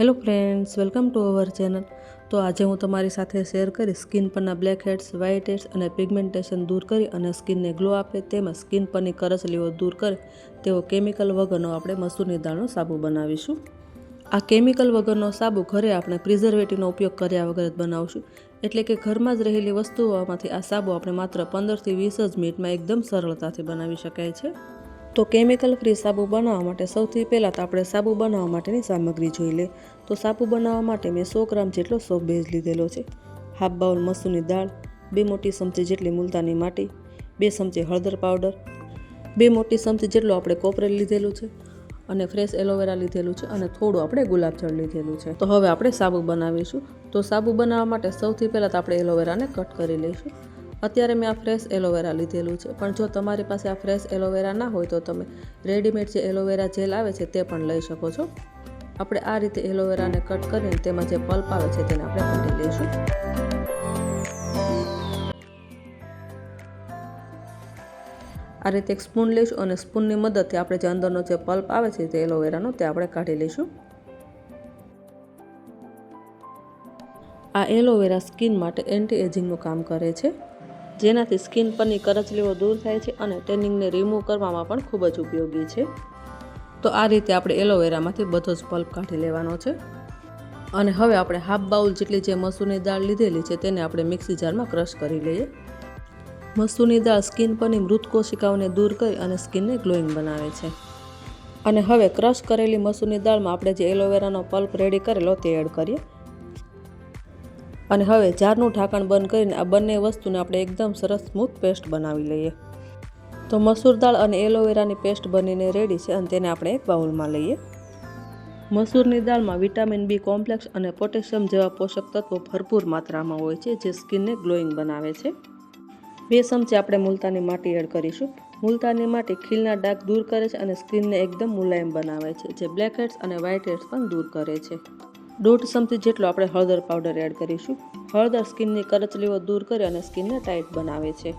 Hello friends, welcome to our channel. તો આજે હું તમારી સાથે શેર કરીશ સ્કિન પરના બ્લેક હેડ્સ, વ્હાઇટ હેડ્સ અને પિગમેન્ટેશન દૂર કરી અને સ્કિનને ગ્લો આપે તેમજ સ્કિન પરની કરચલીઓ દૂર કરે તેવો કેમિકલ વગરનો આપણે મસૂરની દાળનો સાબુ બનાવીશું. આ કેમિકલ વગરનો સાબુ ઘરે આપણે પ્રિઝર્વેટિવનો ઉપયોગ કર્યા વગર જ બનાવશું. એટલે કે ઘરમાં જ રહેલી વસ્તુઓમાંથી આ સાબુ આપણે માત્ર પંદરથી વીસ જ મિનિટમાં એકદમ સરળતાથી બનાવી શકાય છે. તો કેમિકલ ફ્રી સાબુ બનાવવા માટે સૌથી પહેલાં તો આપણે સાબુ બનાવવા માટેની સામગ્રી જોઈ લે તો સાબુ બનાવવા માટે મેં સો ગ્રામ જેટલો સોપ બેઝ લીધેલો છે. હાફ બાઉલ મસૂરની દાળ, બે મોટી ચમચી જેટલી મુલતાની માટી, બે ચમચી હળદર પાવડર, બે મોટી ચમચી જેટલો આપણે કોપરેલ લીધેલું છે અને ફ્રેશ એલોવેરા લીધેલું છે અને થોડું આપણે ગુલાબજળ લીધેલું છે. તો હવે આપણે સાબુ બનાવીશું. તો સાબુ બનાવવા માટે સૌથી પહેલાં તો આપણે એલોવેરાને કટ કરી લઈશું. અત્યારે મેં આ ફ્રેશ એલોવેરા લીધેલું છે. પણ જો તમારી પાસે આ ફ્રેશ એલોવેરા ના હોય તો તમે રેડીમેડ જે એલોવેરા જેલ આવે છે તે પણ લઈ શકો છો. આપણે આ રીતે એલોવેરાને કટ કરીને તેમાં જે પલ્પ આવે છે તેને આપણે કાઢી લઈશું. આ રીતે એક સ્પૂન લઈશું અને સ્પૂનની મદદથી આપણે જે અંદરનો જે પલ્પ આવે છે તે એલોવેરાનો તે આપણે કાઢી લઈશું. આ એલોવેરા સ્કિન માટે એન્ટી એજિંગનું કામ કરે છે. જેનાથી સ્કિન પરની કરચલીઓ દૂર થાય છે અને ટેનિંગને રિમૂવ કરવામાં પણ ખૂબ જ ઉપયોગી છે. તો આ રીતે આપણે એલોવેરામાંથી બધો જ પલ્પ કાઢી લેવાનો છે. અને હવે આપણે હાફ બાઉલ જેટલી જે મસૂરની દાળ લીધેલી છે તેને આપણે મિક્સી જારમાં ક્રશ કરી લઈએ. મસૂરની દાળ સ્કિન પરની મૃત કોશિકાઓને દૂર કરી અને સ્કિનને ગ્લોઈંગ બનાવે છે. અને હવે ક્રશ કરેલી મસૂરની દાળમાં આપણે જે એલોવેરાનો પલ્પ રેડી કરેલો તે એડ કરીએ. અને હવે જારનું ઢાંકણ બંધ કરીને આ બંને વસ્તુને આપણે એકદમ સરસ સ્મૂથ પેસ્ટ બનાવી લઈએ. તો મસૂર દાળ અને એલોવેરાની પેસ્ટ બનીને રેડી છે અને તેને આપણે એક બાઉલમાં લઈએ. મસૂરની દાળમાં વિટામિન બી કોમ્પ્લેક્સ અને પોટેશિયમ જેવા પોષક તત્વો ભરપૂર માત્રામાં હોય છે, જે સ્કિનને ગ્લોઈંગ બનાવે છે. બે ચમચી આપણે મુલતાની માટી એડ કરીશું. મુલતાની માટી ખીલના ડાઘ દૂર કરે છે અને સ્કિનને એકદમ મુલાયમ બનાવે છે, જે બ્લેક હેડ્સ અને વ્હાઇટ હેડ્સ પણ દૂર કરે છે. દોઢ ચમચી જેટલો આપણે હળદર પાવડર એડ કરીશું. હળદર સ્કિનની કરચલીઓ દૂર કરી અને સ્કિનને ટાઈટ બનાવે છે.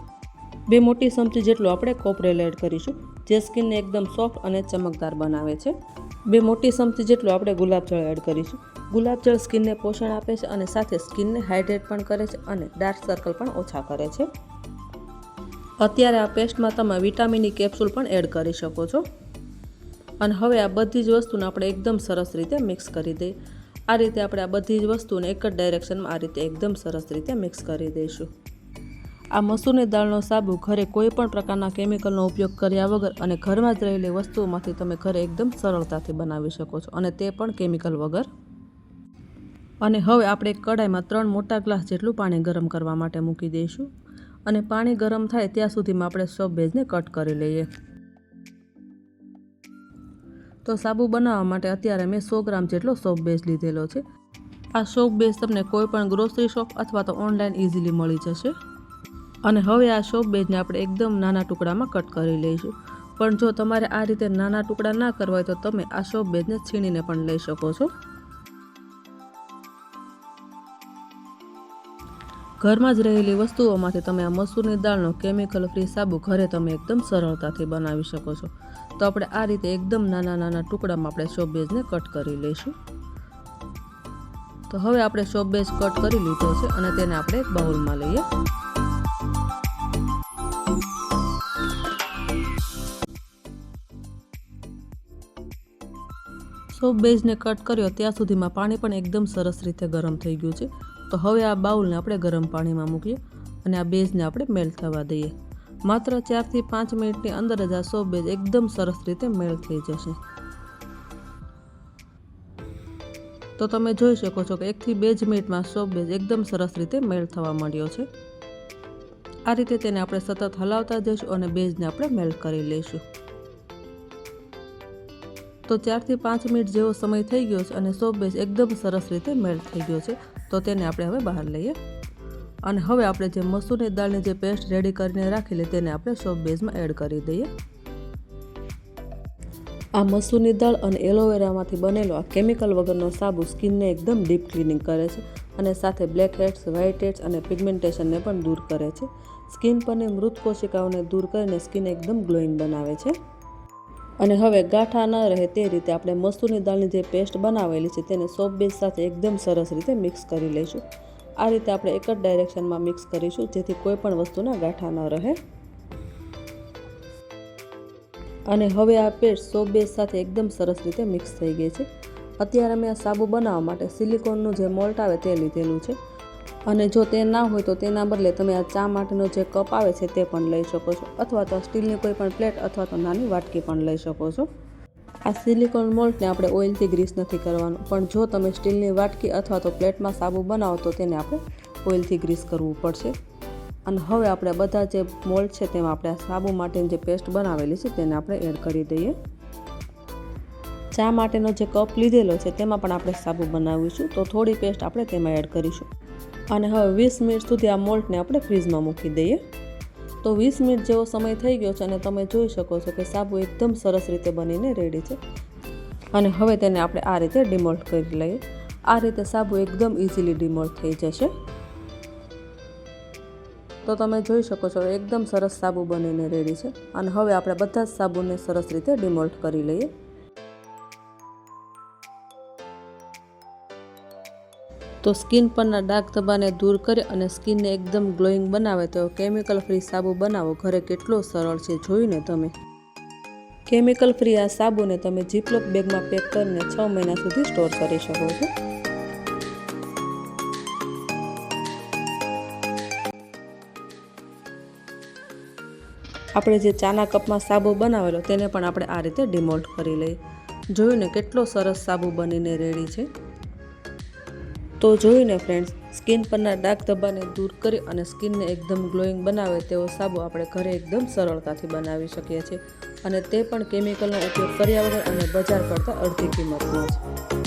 બે મોટી ચમચી જેટલું આપણે કોપરેલ એડ કરીશું, જે સ્કિનને એકદમ સોફ્ટ અને ચમકદાર બનાવે છે. બે મોટી ચમચી જેટલું આપણે ગુલાબજળ એડ કરીશું. ગુલાબજળ સ્કિનને પોષણ આપે છે અને સાથે સ્કિનને હાઇડ્રેટ પણ કરે છે અને ડાર્ક સર્કલ પણ ઓછા કરે છે. અત્યારે આ પેસ્ટમાં તમે વિટામિનની કેપ્સ્યુલ પણ એડ કરી શકો છો. અને હવે આ બધી જ વસ્તુને આપણે એકદમ સરસ રીતે મિક્સ કરી દઈએ. આ રીતે આપણે આ બધી જ વસ્તુને એક જ ડાયરેક્શનમાં આ રીતે એકદમ સરસ રીતે મિક્સ કરી દઈશું. આ મસૂરની દાળનો સાબુ ઘરે કોઈ પણ પ્રકારના કેમિકલનો ઉપયોગ કર્યા વગર અને ઘરમાં જ રહેલી વસ્તુઓમાંથી તમે ઘરે એકદમ સરળતાથી બનાવી શકો છો અને તે પણ કેમિકલ વગર. અને હવે આપણે એક કડાઈમાં ત્રણ મોટા ગ્લાસ જેટલું પાણી ગરમ કરવા માટે મૂકી દઈશું. અને પાણી ગરમ થાય ત્યાં સુધીમાં આપણે સબ બેઝને કટ કરી લઈએ. તો સાબુ બનાવવા માટે અત્યારે મેં સો ગ્રામ જેટલો સોપ બેઝ લીધેલો છે. આ સોપ બેઝ તમને કોઈ પણ ગ્રોસરી શોપ અથવા તો ઓનલાઈન ઇઝીલી મળી જશે. અને હવે આ સોપ બેઝને આપણે એકદમ નાના ટુકડામાં કટ કરી લઈશું. પણ જો તમારે આ રીતે નાના ટુકડા ના કરવા હોય તો તમે આ સોપ બેઝને છીણીને પણ લઈ શકો છો. ઘરમાં જ રહેલી વસ્તુઓમાંથી તમે આ મસૂરની દાળનો કેમિકલ ફ્રી સાબુ ઘરે તમે એકદમ સરળતાથી બનાવી શકો છો. તો આપણે આ રીતે એકદમ નાના નાના ટુકડામાં આપણે શોબેઝને કટ કરી લઈશું. તો હવે આપણે શોબેઝ કટ કરી લીધો છે અને તેને આપણે એક બાઉલમાં લઈએ. સોપ બેઝને કટ કર્યો, ત્યાં સુધીમાં પાણી પણ એકદમ સરસ રીતે ગરમ થઈ ગયું છે. તો હવે આ બાઉલને આપણે ગરમ પાણીમાં મૂકીએ અને આ બેઝને આપણે મેલ્ટ થવા દઈએ. માત્ર ચારથી પાંચ મિનિટની અંદર જ આ સો બેઝ એકદમ સરસ રીતે મેલ્ટ થઈ જશે. તો તમે જોઈ શકો છો કે એકથી બે જ મિનિટમાં સો બેઝ એકદમ સરસ રીતે મેલ્ટ થવા માંડ્યો છે. આ રીતે તેને આપણે સતત હલાવતા જઈશું અને બેઝને આપણે મેલ્ટ કરી લઈશું. તો ચારથી પાંચ મિનિટ જેવો સમય થઈ ગયો છે અને સો બેઝ એકદમ સરસ રીતે મેલ્ટ થઈ ગયો છે. તો તેને આપણે હવે બહાર લઈએ. અને હવે આપણે જે મસૂરની દાળની જે પેસ્ટ રેડી કરીને રાખેલી તેને આપણે સોપ બેઝમાં એડ કરી દઈએ. આ મસૂરની દાળ અને એલોવેરામાંથી બનેલો આ કેમિકલ વગરનો સાબુ સ્કિનને એકદમ ડીપ ક્લિનિંગ કરે છે અને સાથે બ્લેક હેડ્સ વ્હાઇટ હેડ્સ અને પિગમેન્ટેશનને પણ દૂર કરે છે. સ્કિન પરની મૃત કોશિકાઓને દૂર કરીને સ્કિન એકદમ ગ્લોઈંગ બનાવે છે. અને હવે ગાંઠા ન રહે તે રીતે આપણે મસૂરની દાળની જે પેસ્ટ બનાવેલી છે તેને સોપ બેઝ સાથે એકદમ સરસ રીતે મિક્સ કરી લઈશું. આ રીતે આપણે એક જ ડાયરેક્શનમાં મિક્સ કરીશું જેથી કોઈ પણ વસ્તુના ગાંઠા ન રહે. અને હવે આ પેસ્ટ સોપ બેઝ સાથે એકદમ સરસ રીતે મિક્સ થઈ ગઈ છે. અત્યારે મેં આ સાબુ બનાવવા માટે સિલિકોનનું જે મોલ્ટ આવે તે લીધેલું છે. અને જો તે ના હોય તો તેના બદલે તમે આ ચા માટેનો જે કપ આવે છે તે પણ લઈ શકો છો. અથવા તો સ્ટીલની કોઈ પણ પ્લેટ અથવા તો નાની વાટકી પણ લઈ શકો છો. આ સિલિકોન મોલ્ટને આપણે ઓઇલથી ગ્રીસ નથી કરવાનું. પણ જો તમે સ્ટીલની વાટકી અથવા તો પ્લેટમાં સાબુ બનાવો તો તેને આપણે ઓઇલથી ગ્રીસ કરવું પડશે. અને હવે આપણે બધા જે મોલ્ડ છે તેમાં આપણે આ સાબુ માટેની જે પેસ્ટ બનાવેલી છે તેને આપણે એડ કરી દઈએ. ચા માટેનો જે કપ લીધેલો છે તેમાં પણ આપણે સાબુ બનાવીશું. તો થોડી પેસ્ટ આપણે તેમાં એડ કરીશું. અને હવે વીસ મિનિટ સુધી આ મોલ્ટને આપણે ફ્રીજમાં મૂકી દઈએ. તો વીસ મિનિટ જેવો સમય થઈ ગયો છે અને તમે જોઈ શકો છો કે સાબુ એકદમ સરસ રીતે બનીને રેડી છે. અને હવે તેને આપણે આ રીતે ડિમોલ્ટ કરી લઈએ. આ રીતે સાબુ એકદમ ઇઝીલી ડિમોલ્ટ થઈ જશે. તો તમે જોઈ શકો છો એકદમ સરસ સાબુ બનીને રેડી છે. અને હવે આપણે બધા જ સાબુને સરસ રીતે ડિમોલ્ટ કરી લઈએ. તો સ્કિન પરના ડાઘ ધબ્બાને દૂર કરે અને સ્કિનને એકદમ ગ્લોઈંગ બનાવે તો કેમિકલ ફ્રી સાબુ બનાવો. ઘરે કેટલો સરળ છે જોઈને તમે? કેમિકલ ફ્રી આ સાબુને તમે જીપલોક બેગમાં પેક કરીને છ મહિના સુધી સ્ટોર કરી શકો છો. આપણે જે ચાના કપમાં સાબુ બનાવેલો, તેને પણ આપણે આ રીતે ડિમોલ્ટ કરી લઈએ. જોયું ને કેટલો સરસ સાબુ બનીને રેડી છે. તો જોયું ને ફ્રેન્ડ્સ સ્કિન પરના ડાર્ક ધબ્બાને દૂર કરી અને સ્કિનને એકદમ ગ્લોઈંગ બનાવે તેવો સાબુ આપણે ઘરે એકદમ સરળતાથી બનાવી શકીએ છીએ. અને તે પણ કેમિકલનો ઉપયોગ કર્યા વગર અને બજાર કરતાં અડધી કિંમતમાં છે.